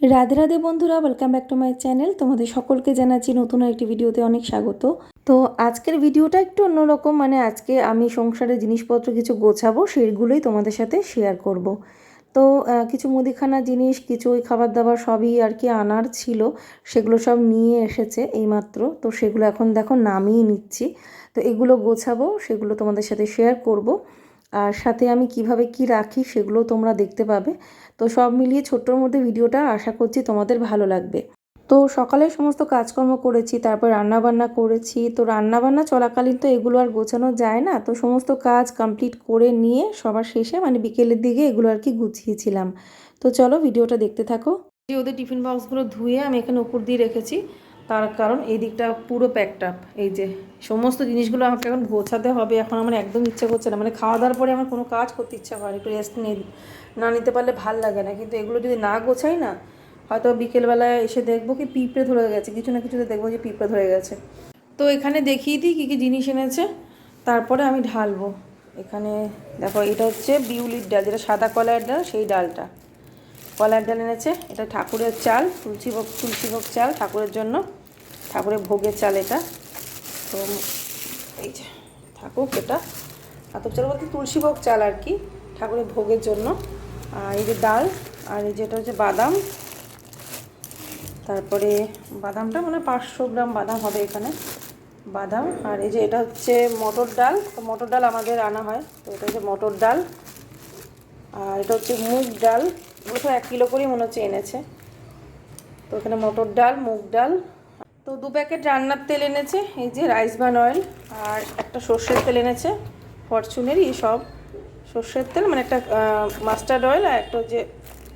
রাধে রাধে বন্ধুরা welcome back to my channel তোমাদের সকলকে জানাচ্ছি নতুন একটি ভিডিওতে অনেক স্বাগত। তো আজকের ভিডিওটা একটু অন্যরকম মানে আজকে আমি সংসারের জিনিসপত্র কিছু গোছাবো, সেইগুলোই তোমাদের সাথে শেয়ার করব। তো কিছু মুদিখানা জিনিস, কিছু ওই খাবার দাবার সবই আর কি আনার ছিল, সেগুলো সব নিয়ে এসেছে এইমাত্র। তো সেগুলো এখন দেখো নামিয়ে নিচ্ছি। তো এগুলো গোছাবো, সেগুলো তোমাদের সাথে শেয়ার করব। আর সাথে আমি কীভাবে কি রাখি, সেগুলো তোমরা দেখতে পাবে। তো সব মিলিয়ে ছোট্টর মধ্যে ভিডিওটা আশা করছি তোমাদের ভালো লাগবে। তো সকালে সমস্ত কাজকর্ম করেছি, তারপর রান্না বান্না করেছি। তো রান্না বান্না চলাকালীন তো এগুলো আর গোছানো যায় না, তো সমস্ত কাজ কমপ্লিট করে নিয়ে সবার শেষে মানে বিকেলের দিকে এগুলো আর কি গুছিয়েছিলাম। তো চলো ভিডিওটা দেখতে থাকো। যে ওদের টিফিন বক্সগুলো ধুয়ে আমি এখানে উপর দিয়ে রেখেছি, তার কারণ এই দিকটা পুরো প্যাকড আপ এই যে সমস্ত জিনিসগুলো আমাকে এখন গোছাতে হবে, এখন আমার একদম ইচ্ছা করছে না মানে খাওয়া দাওয়ার পরে আমার কোনো কাজ করতে ইচ্ছা করে একটু রেস্ট নিয়ে না নিতে পারলে ভালো লাগে না। কিন্তু এগুলো যদি না গোছাই না, হয়তো বিকেলবেলায় এসে দেখব কি পিঁপড়ে ধরে গেছে। কিছু না কিছুতে দেখব যে পিঁপড়ে ধরে গেছে। তো এখানে দেখিয়ে দিই কী কী জিনিস এনেছে। তারপরে আমি ঢালবো। এখানে দেখো, এটা হচ্ছে বিউলির ডাল, যেটা সাদা কলার ডাল, সেই ডালটা। কলার ডাল এনেছে। এটা ঠাকুরের চাল, তুলসী ভোগ তুলসী ভোগ চাল, ঠাকুরের জন্য। ঠাকুরের ভোগের চাল এটা। তো এই যে ঠাকুর এটা। আতপ চাল বলতে তুলসী ভোগ চাল আর কি, ঠাকুরের ভোগের জন্য। এই যে ডাল, আর এই যেটা হচ্ছে বাদাম। তারপরে বাদামটা মানে পাঁচশো গ্রাম বাদাম হবে এখানে। বাদাম, আর এই যে এটা হচ্ছে মটর ডাল। তো মটর ডাল আমাদের আনা হয়। তো এটা হচ্ছে মটর ডাল। আর এটা হচ্ছে মুগ ডাল। এগুলো তো এক কিলো করেই মনে হচ্ছে এনেছে। তো এখানে মটর ডাল, মুগ ডাল। তো দু প্যাকেট রান্নার তেল এনেছে। এই যে রাইস বান অয়েল। আর একটা সর্ষের তেল এনেছে। ফরচুনেরই সব। সর্ষের তেল মানে একটা মাস্টার্ড অয়েল আর একটা হচ্ছে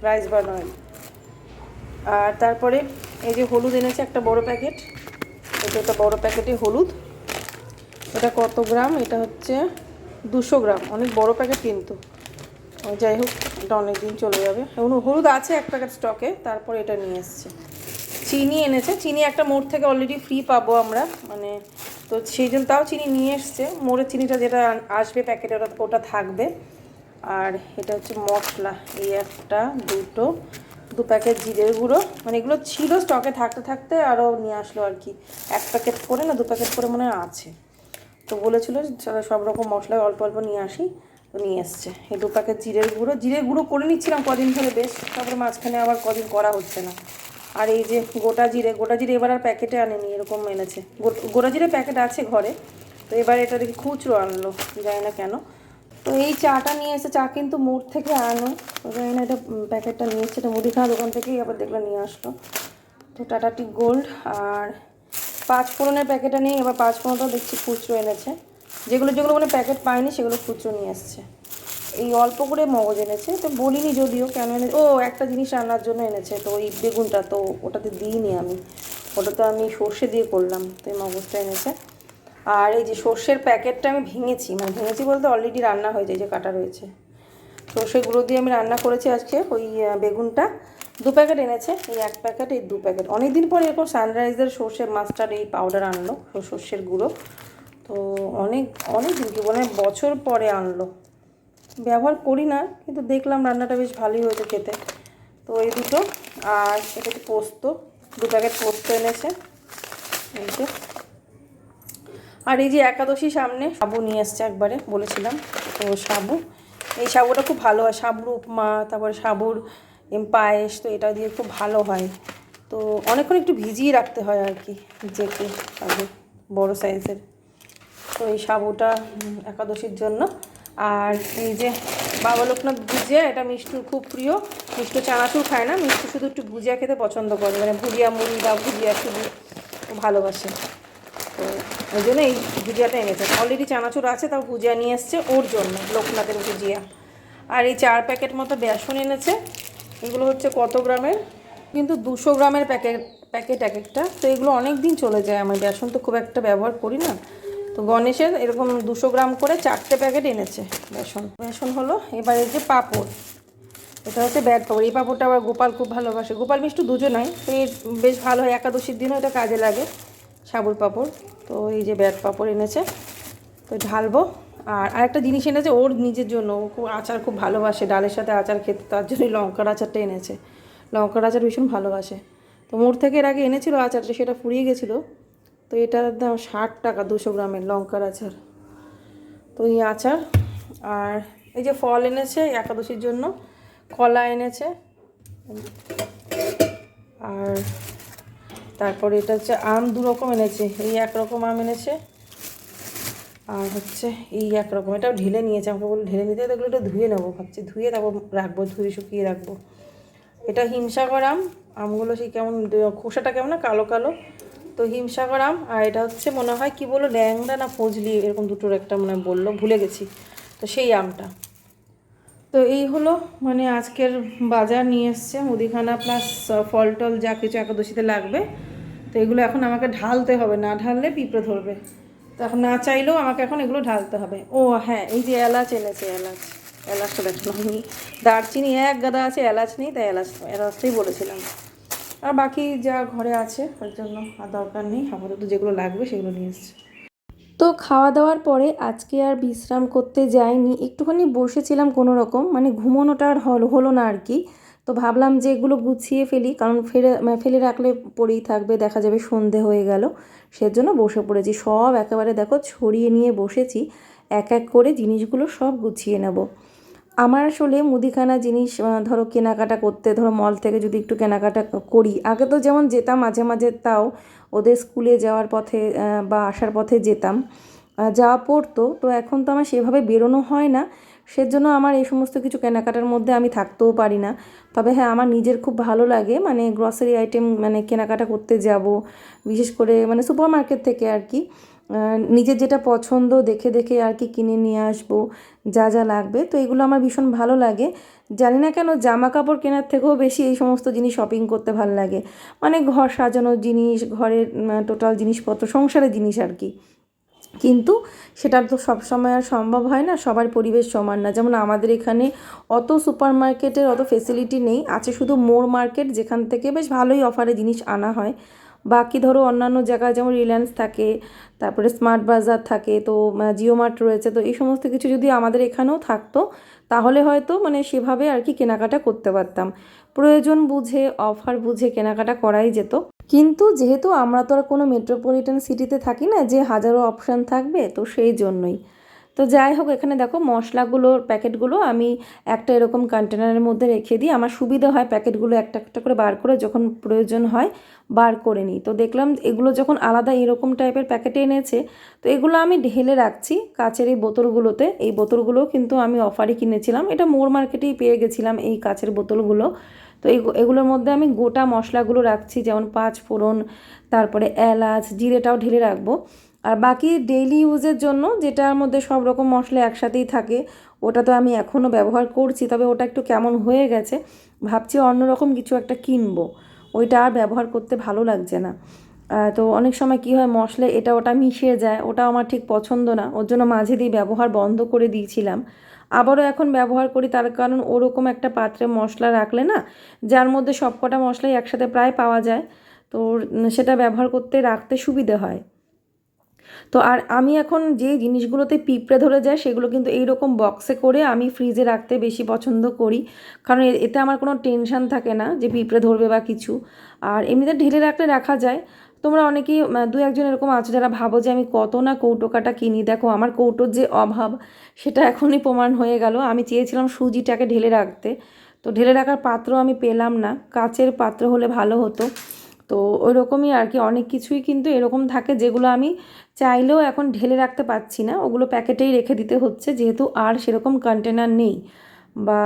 রাইস বান অয়েল আর তারপরে এই যে হলুদ এনেছে, একটা বড় প্যাকেট এটা একটা বড় প্যাকেটে হলুদ। এটা কত গ্রাম? এটা হচ্ছে দুশো গ্রাম। অনেক বড় প্যাকেট কিন্তু। যাই হোক, এটা অনেক দিন চলে যাবে। এখন হলুদ আছে এক প্যাকেট স্টকে তারপর এটা নিয়ে এসছে। চিনি এনেছে। চিনি একটা মোড় থেকে অলরেডি ফ্রি পাবো আমরা। মানে তো সেই জন্য তাও চিনি নিয়ে এসছে। মোড়ের চিনিটা যেটা আসবে প্যাকেটে ওটা ওটা থাকবে। আর এটা হচ্ছে মশলা, এই একটা, দুটো, দু প্যাকেট জিরের গুঁড়ো। মানে এগুলো ছিল স্টকে থাকতে থাকতে আরও নিয়ে আসলো আর কি। এক প্যাকেট করে না, দু প্যাকেট করে মনে আছে। তো বলেছিল সব রকম মশলা অল্প অল্প নিয়ে আসি। তো নিয়ে এসছে। এই দু প্যাকেট জিরের গুঁড়ো। জিরের গুঁড়ো করে নিচ্ছিলাম কদিন ধরে, বেশ। তারপরে মাঝখানে আবার কদিন করা হচ্ছে না। আর এই যে গোটা জিরে গোটা জিরে এবার আর প্যাকেটে আনেনি, এরকম এনেছে। গোটা জিরে প্যাকেট আছে ঘরে, তো এবার এটা দেখি খুচরো আনলো, জানি না কেন। তো এই চাটা নিয়ে এসে, চা কিন্তু মোড় থেকে আনো জানি না এটা প্যাকেটটা নিয়ে এসছে, এটা মুদিখানা দোকান থেকেই আবার দেখলাম নিয়ে আসলো। তো টাটা টি গোল্ড, আর পাঁচ ফোড়নের প্যাকেটটা নিয়ে, এবার পাঁচ ফোড়নটাও দেখছি খুচরো এনেছে। যেগুলো যেগুলো মানে প্যাকেট পায়নি সেগুলো খুচরো নিয়ে এসছে। এই অল্প করে মগজ এনেছে, তো বলিনি যদিও কেন এনেছে ও একটা জিনিস রান্নার জন্য এনেছে, তো ওই বেগুনটা তো ওটাতে দিইনি আমি। ওটা তো আমি সর্ষে দিয়ে করলাম, তো এই মগজটা এনেছে। আর এই যে সর্ষের প্যাকেটটা আমি ভেঙেছি মানে ভেঙেছি বলতে অলরেডি রান্না হয়ে যায় যে কাটা রয়েছে। সর্ষে গুঁড়ো দিয়ে আমি রান্না করেছি আজকে, ওই বেগুনটা। দু প্যাকেট এনেছে, এই এক প্যাকেট, এই দু প্যাকেট। অনেক দিন পরে এরকম সানরাইজের সর্ষের মাস্টার্ড এই পাউডার আনলো, সর্ষের গুঁড়ো। তো অনেক অনেক দিন কি বলে, বছর পরে আনলো। ব্যবহার করি না, কিন্তু দেখলাম রান্নাটা বেশ ভালোই হয়েছে খেতে। তো এই দুটো, আর এটা হচ্ছে পোস্ত, দু প্যাকেট পোস্ত এনেছে, এই যে। আর এই যে একাদশী সামনে সাবু নিয়ে এসছে একবারে, বলেছিলাম। তো সাবু, এই সাবুটা খুব ভালো হয়, সাবুর উপমা, তারপরে সাবুর পায়েস, তো এটা দিয়ে খুব ভালো হয়। তো অনেকক্ষণ একটু ভিজিয়ে রাখতে হয় আর কি জেকে সাবু বড়ো সাইজের তো এই সাবুটা একাদশীর জন্য। আর এই যে বাবা লোকনাথ ভুজিয়া এটা মিষ্টুর খুব প্রিয়। মিষ্টু চানাচুর খায় না, মিষ্টু শুধু একটু ভুজিয়া খেতে পছন্দ করে। মানে ভুজিয়া মুড়ি বা ভুজিয়া শুধু ভালোবাসে। তো ওই জন্য এই ভুজিয়াটা এনেছে। অলরেডি চানাচুর আছে, তাও ভুজিয়া নিয়ে এসছে ওর জন্য, লোকনাথের ভুজিয়া। আর এই চার প্যাকেট মতো বেসন এনেছে। এগুলো হচ্ছে কত গ্রামের? কিন্তু দুশো গ্রামের প্যাকেট প্যাকেট এক একটা। তো এগুলো অনেক দিন চলে যায়। আমার বেসন তো খুব একটা ব্যবহার করি না। তো গণেশের এরকম দুশো গ্রাম করে চারটে প্যাকেট এনেছে বেসন। বেসন হলো এবার যে পাঁপড়। এটা হচ্ছে ব্যাট পাপড়। এই পাপড়টা আবার গোপাল খুব ভালোবাসে। গোপাল মিষ্টু দুজনাই। তো এই বেশ ভালো হয়। একাদশীর দিনও এটা কাজে লাগে সাবুর পাপড়। তো এই যে ব্যাট পাপড় এনেছে। তো ঢালবো। আর আরেকটা জিনিস এনেছে ওর নিজের জন্য। ও খুব আচার খুব ভালোবাসে। ডালের সাথে আচার খেতে তার জন্যই লঙ্কার আচারটা এনেছে। লঙ্কার আচার ভীষণ ভালোবাসে। তো মোড় থেকে এর আগে এনেছিল আচারটা, সেটা ফুরিয়ে গেছিল। তো এটার দাম ষাট টাকা, দুশো গ্রামের লঙ্কার আচার। তো এই আচার, আর এই যে ফল এনেছে একাদশীর জন্য, কলা এনেছে। আর তারপরে এটা হচ্ছে আম দু রকম এনেছে, এই এক রকম আম এনেছে। আর হচ্ছে এই একরকম এটাও ঢেলে নিয়েছে, আমাকে বলে ঢেলে নিতে এগুলো একটু ধুয়ে নেব, ভাবছি ধুয়ে তারপর রাখব, ধুয়ে শুকিয়ে রাখব। এটা হিমসাগর আম, আমগুলো সেই কেমন, খোসাটা কেমন না, কালো কালো তো হিমসাগর আম, আর এটা হচ্ছে মনে হয়, কি বলল, ল্যাংড়া না ফজলি, এরকম দুটোর একটা মনে হয় বলল, ভুলে গেছি। তো সেই আমটা। তো এই হলো মানে আজকের বাজার নিয়ে এসছে, মুদিখানা প্লাস ফল টল যা কিছু একাদশীতে লাগবে। তো এগুলো এখন আমাকে ঢালতে হবে, না ঢাললে পিঁপড়ে ধরবে। তো এখন না চাইলেও আমাকে এখন এগুলো ঢালতে হবে। ও হ্যাঁ এই যে এলাচ এনেছে, এলাচ। এলাচটা দেখলাম দারচিনি, এক গাদা আছে, এলাচ নেই, তাই এলাচ, এলাচটাই বলেছিলাম। আর বাকি যা ঘরে আছে, ওর জন্য আর দরকার নেই। আপাতত যেগুলো লাগবে সেগুলো নিয়ে এসছে। তো খাওয়া দাওয়ার পরে আজকে আর বিশ্রাম করতে যাইনি। একটুখানি বসেছিলাম কোনো রকম মানে ঘুমোনোটা আর হল, হলো না আর কি। তো ভাবলাম যে এগুলো গুছিয়ে ফেলি, কারণ ফেলে মানে ফেলে রাখলে পড়েই থাকবে, দেখা যাবে সন্ধে হয়ে গেল। সেজন্য বসে পড়েছি। সব একেবারে দেখো ছড়িয়ে নিয়ে বসেছি। এক এক করে জিনিসগুলো সব গুছিয়ে নেব। আমার আসলে মুদিখানা জিনিস ধরো কেনাকাটা করতে, ধরো মল থেকে যদি একটু কেনাকাটা করি, আগে তো যেমন যেতাম, মাঝে মাঝে তাও ওদের স্কুলে যাওয়ার পথে বা আসার পথে যেতাম। যাওয়া পড়তো, তো এখন তো আমার সেভাবে বেরোনো হয় না। সেজন্য আমার এই সমস্ত কিছু কেনাকাটার মধ্যে আমি থাকতেও পারি না। তবে হ্যাঁ আমার নিজের খুব ভালো লাগে মানে গ্রসারি আইটেম মানে কেনাকাটা করতে যাব, বিশেষ করে মানে সুপার মার্কেট থেকে আর কি। নিজের যেটা পছন্দ দেখে দেখে আর কি কিনে নিয়ে আসব, যা যা লাগবে। তো এগুলো আমার ভীষণ ভালো লাগে। জানি না কেন জামা কাপড় কেনার থেকেও বেশি এই সমস্ত জিনিস শপিং করতে ভালো লাগে। মানে ঘর সাজানোর জিনিস, ঘরের টোটাল জিনিসপত্র, সংসারের জিনিস আর কি। কিন্তু সেটা তো সবসময় আর সম্ভব হয় না, সবার পরিবেশ সমান না। যেমন আমাদের এখানে অত সুপার মার্কেটের অত ফেসিলিটি নেই, আছে শুধু মোর মার্কেট যেখান থেকে বেশ ভালোই অফারে জিনিস আনা হয়। বাকি ধরো অন্যান্য জায়গায় যেমন রিলায়েন্স থাকে, তারপরে স্মার্ট বাজার থাকে, তো জিও মার্ট রয়েছে, তো এই সমস্ত কিছু যদি আমাদের এখানেও থাকতো, তাহলে হয়তো মানে সেভাবে আর কি কেনাকাটা করতে পারতাম। প্রয়োজন বুঝে অফার বুঝে কেনাকাটা করাই যেত। কিন্তু যেহেতু আমরা তো আর কোনো মেট্রোপলিটন সিটিতে থাকি না, যে হাজারো অপশান থাকবে, তো সেই জন্যই। তো যাই হোক, এখানে দেখো মশলাগুলোর প্যাকেটগুলো আমি একটা এরকম কন্টেনারের মধ্যে রেখে দিই। আমার সুবিধা হয় প্যাকেটগুলো একটা একটা করে বার করে যখন প্রয়োজন হয় বার করে নিই। তো দেখলাম এগুলো যখন আলাদা এরকম টাইপের প্যাকেটে এনেছে, তো এগুলো আমি ঢেলে রাখছি কাচের এই বোতলগুলোতে। এই বোতলগুলো কিন্তু আমি অফারে কিনেছিলাম। এটা মোর মার্কেটেই পেয়ে গেছিলাম এই কাচের বোতলগুলো। তো এগুলোর মধ্যে আমি গোটা মশলাগুলো রাখছি, যেমন পাঁচ ফোড়ন তারপরে এলাচ, জিরেটাও ঢেলে রাখব। আর বাকি ডেইলি ইউজের জন্য যেটার মধ্যে সব রকম মশলা একসাথেই থাকে, ওটা তো আমি এখনও ব্যবহার করছি, তবে ওটা একটু কেমন হয়ে গেছে, ভাবছি অন্যরকম কিছু একটা কিনবো। ওইটা আর ব্যবহার করতে ভালো লাগছে না। তো অনেক সময় কি হয়, মশলা এটা ওটা মিশিয়ে যায় ওটা আমার ঠিক পছন্দ না, ওর জন্য মাঝে দিয়ে ব্যবহার বন্ধ করে দিয়েছিলাম। আবারও এখন ব্যবহার করি, তার কারণ ওরকম একটা পাত্রে মশলা রাখলে না, যার মধ্যে সবকটা মশলাই একসাথে প্রায় পাওয়া যায়, তো সেটা ব্যবহার করতে রাখতে সুবিধে হয়। তো আর আমি এখন যে জিনিসগুলোতে পিঁপড়ে ধরে যায়, সেগুলো কিন্তু এই রকম বক্সে করে আমি ফ্রিজে রাখতে বেশি পছন্দ করি। কারণ এতে আমার কোনো টেনশন থাকে না যে পিঁপড়ে ধরবে বা কিছু। আর এমনিতে ঢেলে রাখলে রাখা যায়। তোমরা অনেকেই দু একজন এরকম আছো যারা ভাবো যে আমি কত না কৌটো কাটা কিনি। দেখো, আমার কৌটোর যে অভাব, সেটা এখনই প্রমাণ হয়ে গেল। আমি চেয়েছিলাম সুজিটাকে ঢেলে রাখতে। তো ঢেলে রাখার পাত্র আমি পেলাম না। কাচের পাত্র হলে ভালো হতো। তো ওই রকমই আর কি অনেক কিছুই কিন্তু এরকম থাকে যেগুলো আমি চাইলেও এখন ঢেলে রাখতে পারছি না। ওগুলো প্যাকেটেই রেখে দিতে হচ্ছে, যেহেতু আর সেরকম কন্টেনার নেই। বা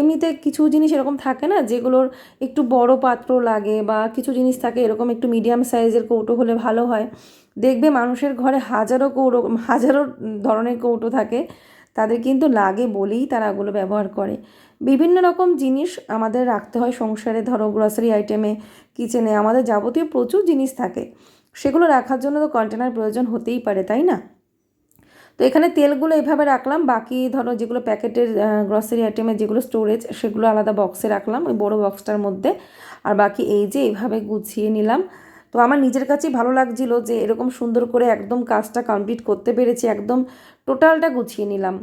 এমনিতে কিছু জিনিস এরকম থাকে না যেগুলোর একটু বড় পাত্র লাগে বা কিছু জিনিস থাকে এরকম একটু মিডিয়াম সাইজের কৌটো হলে ভালো হয়। দেখবে মানুষের ঘরে হাজারো কৌটো, হাজারো ধরনের কৌটো থাকে। তাদের কিন্তু লাগে বলেই তারা ওগুলো ব্যবহার করে। বিভিন্ন রকম জিনিস আমাদের রাখতে হয় সংসারে। ধরো গ্রসারি আইটেমে কিচেনে আমাদের যাবতীয় প্রচুর জিনিস থাকে। সেগুলো রাখার জন্য তো কন্টেনার প্রয়োজন হতেই পারে, তাই না? তো এখানে তেলগুলো এভাবে রাখলাম। বাকি ধরো যেগুলো প্যাকেটের গ্রসারি আইটেমের যেগুলো স্টোরেজ সেগুলো আলাদা বক্সে রাখলাম। ওই বড় বক্সটার মধ্যে। আর বাকি এই যে এইভাবে গুছিয়ে নিলাম। তো আমার নিজের কাছেই ভালো লাগছিল যে এরকম সুন্দর করে একদম কাজটা কমপ্লিট করতে পেরেছি, একদম টোটালটা গুছিয়ে নিলাম।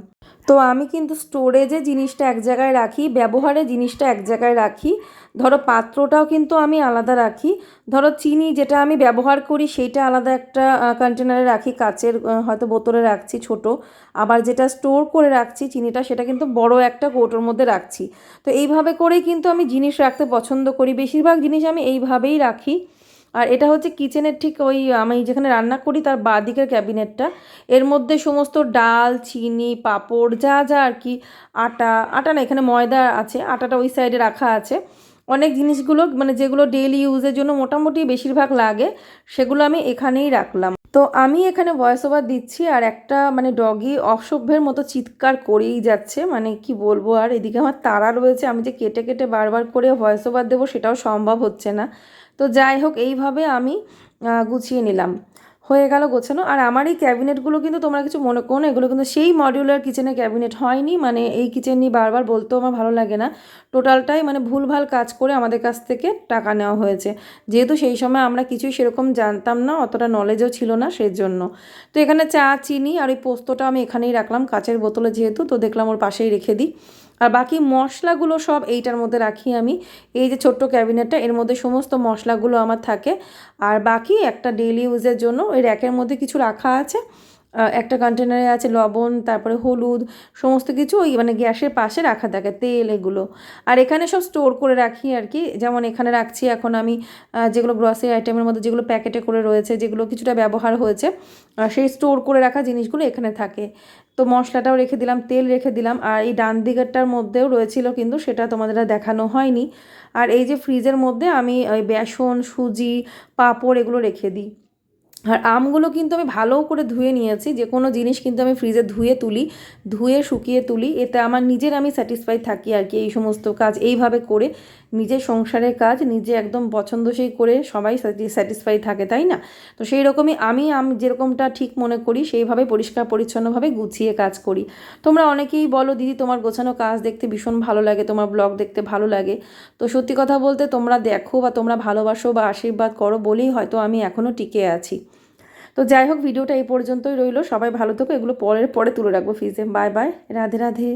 তো আমি কিন্তু স্টোরেজে জিনিসটা এক জায়গায় রাখি, ব্যবহারে জিনিসটা এক জায়গায় রাখি। ধরো পাত্রটাও কিন্তু আমি আলাদা রাখি। ধরো চিনি যেটা আমি ব্যবহার করি সেইটা আলাদা একটা কন্টেনারে রাখি, কাচের হয়তো বোতলে রাখছি ছোট। আবার যেটা স্টোর করে রাখছি চিনিটা সেটা কিন্তু বড় একটা কৌটোর মধ্যে রাখছি। তো এইভাবে করেই কিন্তু আমি জিনিস রাখতে পছন্দ করি। বেশিরভাগ জিনিস আমি এইভাবেই রাখি। আর এটা হচ্ছে কিচেনের ঠিক ওই, আমি যেখানে রান্না করি তার বাঁ দিকের ক্যাবিনেটটা। এর মধ্যে সমস্ত ডাল, চিনি, পাঁপড়, যা যা আর কি, আটা আটা না, এখানে ময়দা আছে, আটাটা ওই সাইডে রাখা আছে। অনেক জিনিসগুলো মানে যেগুলো ডেইলি ইউজের জন্য মোটামুটি বেশিরভাগ লাগে, সেগুলো আমি এখানেই রাখলাম। তো আমি এখানে ভয়েস ওভার দিচ্ছি আর একটা মানে ডগি অসভ্যের মতো চিৎকার করেই যাচ্ছে মানে কি বলব আর, এদিকে আমার তারা রয়েছে, আমি যে কেটে কেটে বারবার করে ভয়েস ওভার দেবো সেটাও সম্ভব হচ্ছে না। তো যাই হোক, এইভাবে আমি গুছিয়ে নিলাম। হয়ে গেল গোছানো। আর আমার এই ক্যাবিনেটগুলো কিন্তু তোমরা কিছু মনে করো না, এগুলো কিন্তু সেই মডিউলার কিচেনের ক্যাবিনেট হয়নি। মানে এই কিচেন নিয়ে বারবার বলতেও আমার ভালো লাগে না। টোটালটাই মানে ভুলভাল কাজ করে আমাদের কাছ থেকে টাকা নেওয়া হয়েছে। যেহেতু সেই সময় আমরা কিছুই সেরকম জানতাম না, অতটা নলেজও ছিল না সেই জন্য তো এখানে চা, চিনি আর ওই পোস্তটা আমি এখানেই রাখলাম, কাচের বোতলে যেহেতু, তো দেখলাম ওর পাশেই রেখে দিই। আর বাকি মশলাগুলো সব এইটার মধ্যে রাখি আমি। এই যে ছোট্ট ক্যাবিনেটটা, এর মধ্যে সমস্ত মশলাগুলো আমার থাকে। আর বাকি একটা ডেইলি ইউজের জন্য ওই র্যাকের মধ্যে কিছু রাখা আছে। একটা কন্টেনারে আছে লবণ, তারপরে হলুদ, সমস্ত কিছু ওই মানে গ্যাসের পাশে রাখা থাকে, তেল এগুলো। আর এখানে সব স্টোর করে রাখি আর কি। যেমন এখানে রাখছি এখন আমি যেগুলো গ্রসারি আইটেমের মধ্যে যেগুলো প্যাকেটে করে রয়েছে, যেগুলো কিছুটা ব্যবহার হয়েছে সেই স্টোর করে রাখা জিনিসগুলো এখানে থাকে। তো মশলাটাও রেখে দিলাম, তেল রেখে দিলাম, আর এই ডান দিকেরটার মধ্যেও রয়েছিল কিন্তু সেটা তোমাদের দেখানো হয়নি। আর এই যে ফ্রিজের মধ্যে আমি ওই বেসন, সুজি, পাঁপড় এগুলো রেখে দিই। আর আমগুলো কিন্তু আমি ভালো করে ধুয়ে নিয়েছি, যে কোনো জিনিস কিন্তু আমি ফ্রিজে ধুয়ে তুলি, ধুয়ে শুকিয়ে তুলি, এতে আমার নিজের আমি স্যাটিসফাই থাকি আর কি এই সমস্ত কাজ এইভাবে করে, নিজের সংসারের কাজ নিজে একদম পছন্দসই করে সবাই স্যাটিসফাই থাকে, তাই না? তো সেই রকমই আমি আমি, যেরকমটা ঠিক মনে করি সেইভাবে পরিষ্কার পরিচ্ছন্নভাবে গুছিয়ে কাজ করি। তোমরা অনেকেই বলো, দিদি, তোমার গোছানো কাজ দেখতে ভীষণ ভালো লাগে, তোমার ব্লগ দেখতে ভালো লাগে। তো সত্যি কথা বলতে তোমরা দেখো বা তোমরা ভালোবাসো বা আশীর্বাদ করো বলেই হয়তো আমি এখনও টিকে আছি। তো যাই হোক, ভিডিওটা এই পর্যন্তই রইল। সবাই ভালো থেকো, এগুলো পরের, পরে তুলে রাখব। ফিজে বাই বাই রাধে রাধে।